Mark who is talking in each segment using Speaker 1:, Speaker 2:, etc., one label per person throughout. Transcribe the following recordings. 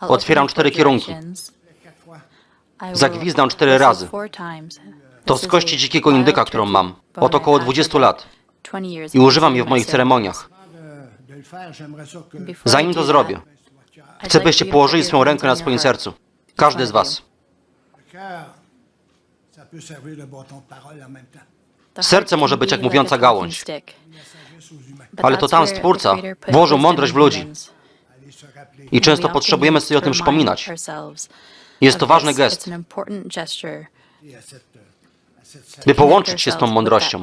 Speaker 1: Otwieram cztery kierunki. Zagwizdam cztery razy. To z kości dzikiego indyka, którą mam. Od około
Speaker 2: have
Speaker 1: 20
Speaker 2: for
Speaker 1: lat.
Speaker 2: 20 years
Speaker 1: I używam je w moich ceremoniach. Zanim to zrobię, chcę byście położyli swoją rękę na swoim sercu. Każdy z was. Serce może być jak mówiąca gałąź. Ale to tam Stwórca włożył mądrość w ludzi. I często potrzebujemy sobie o tym przypominać. Jest to ważny gest, by połączyć się z tą mądrością.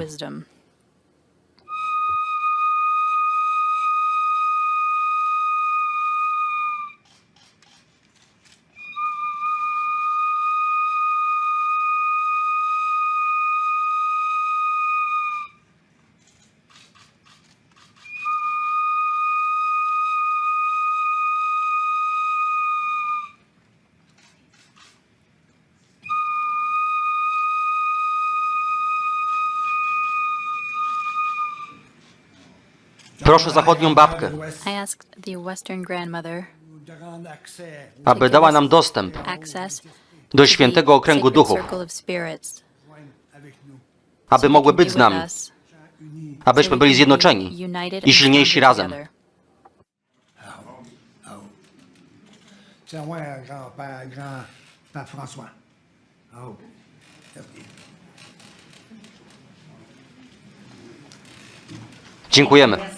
Speaker 1: Proszę zachodnią babkę,
Speaker 3: L'Ouest
Speaker 2: I asked the Western grandmother
Speaker 3: nous rendre accès
Speaker 1: aby dała nam dostęp
Speaker 2: access
Speaker 1: do świętego okręgu
Speaker 2: sacred
Speaker 1: duchów,
Speaker 2: circle of spirits,
Speaker 1: aby mogły być z nami,
Speaker 2: us,
Speaker 1: abyśmy byli zjednoczeni
Speaker 2: united
Speaker 1: i
Speaker 2: and
Speaker 1: silniejsi
Speaker 2: stronger
Speaker 1: razem.
Speaker 2: together.
Speaker 3: Tiens, ouais, grand-père, grand Pape François. Oh.
Speaker 1: Dziękujemy.